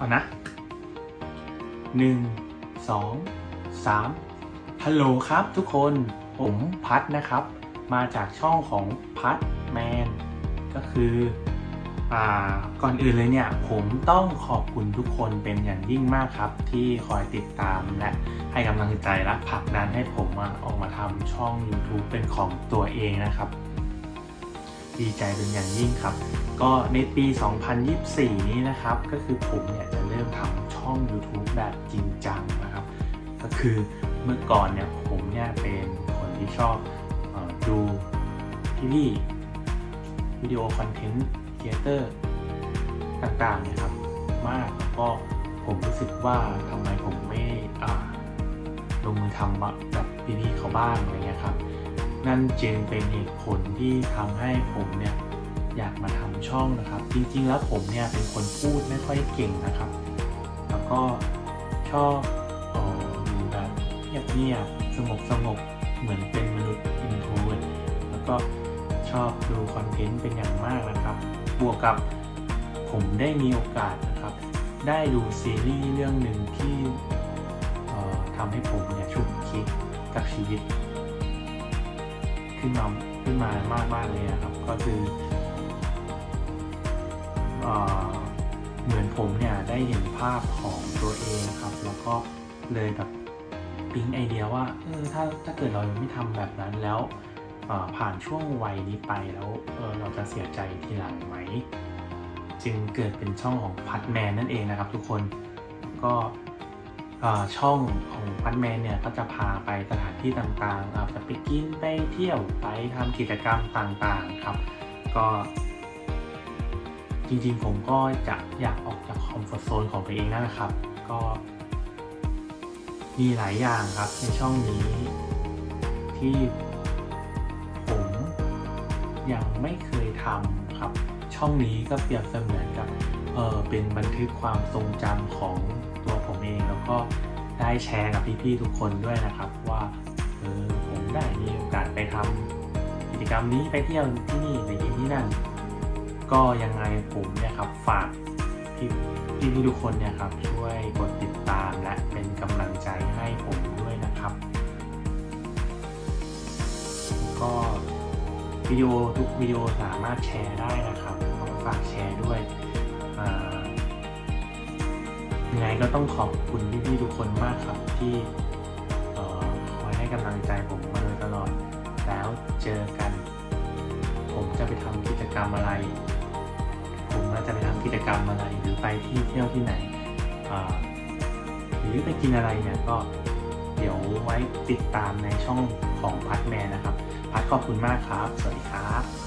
เอานะหนึ่งสองสามฮัลโหลครับทุกคนผมพัดนะครับ มาจากช่องของพัดแมนก็คืออ่าก่อนอื่นเลยเนี่ย ผมต้องขอบคุณทุกคนเป็นอย่างยิ่งมากครับ ที่คอยติดตามและให้กำลังใจและผลักดันให้ผมอออกมาทำช่อง YouTube เป็นของตัวเองนะครับ ดีใจเป็นอย่างยิ่งครับ ก็ในปี 2024 นี้นะครับ ก็คือผมเนี่ยจะเริ่มทำช่อง YouTube แบบจริงจังนะครับ ก็คือเมื่อก่อนเนี่ยผมเนี่ยเป็นคนที่ชอบออดูพี่วิดีโอคอนเทนต์ครีเอเตอร์ต่างๆนะครับ มากแล้วก็ผมรู้สึกว่าทำไมผมไม่อ่าลงมือทำแบบพี่ๆเขาบ้างอะไรเงี้ยครับ นั่นจึงเป็นเหตุผลที่ทำให้ผมเนี่ยอยากมาทำช่องนะครับ จริงๆ แล้วผมเนี่ยเป็นคนพูดไม่ค่อยเก่งนะครับ แล้วก็ชอบอยู่แบบเงียบๆสงบสงบๆเหมือนเป็นมนุษย์อินโทรเวิร์แล้วก็ชอบดูคอนเทนต์เป็นอย่างมากนะครับ บวกกับผมได้มีโอกาสนะครับ ได้ดูซีรีส์เรื่องหนึ่งที่ทำให้ผมเนี่ยฉุกคิดกับชีวิต ขึ้นมาขึ้นมามากมากเลยนะครับ ก็คือเอเหมือนผมเนี่ยได้เห็นภาพของตัวเองครับ แล้วก็เลยแบบปิ๊งไอเดียว่าเออถ้าถ้าเกิดเรายังไม่ทำแบบนั้นแล้วผ่านช่วงวัยนี้ไปแล้วเออเราจะเสียใจทีหลังไหม จึงเกิดเป็นช่องของพัดแมนนั่นเองนะครับ ทุกคนก็ช่องของพัดแมนเนี่ยก็จะพาไปสถานที่ต่างๆอาจจะไปกิน เที่ยวไปทำกิจกรรมต่างๆครับ ก็จริงๆผมก็จะอยากออกจากคอมฟอร์ทโซนของตัวเองนั่นแหละครับ ก็ มีหลายอย่างครับในช่องนี้ที่ผมยังไม่เคยทำครับ ช่องนี้ก็เปรียบเสมือนกับเออเป็นบันทึกความทรงจำของตัวผมเองแล้วก็ได้แชร์กับพี่ๆทุกคนด้วยนะครับว่าเออผ ได้มีโอกาสไปทำกิจกรรมนี้ไปเที่ยวที่นี่ไปกินที่นั่น ก็ยังไงผมเนี่ยครับฝากพี่พี่ทุกคนเนี่ยครับช่วยกดติดตามและเป็นกำลังใจให้ผมด้วยนะครับ ก็วิดีโอทุกวิดีโอสามารถแชร์ได้นะครับขอฝากแชร์ด้วยยังไงก็ต้องขอบคุณพี่ๆทุกคนมากครับที่ รรมอะไร ผมว่าจะไปทำกิจกรรมอะไร หรือไปที่เที่ยวที่ไหนหรือไปกินอะไรเนี่ยก็เดี๋ยวไว้ติดตามในช่องของพัดแมนนะครับ พัดขอบคุณมากครับ สวัสดีครับ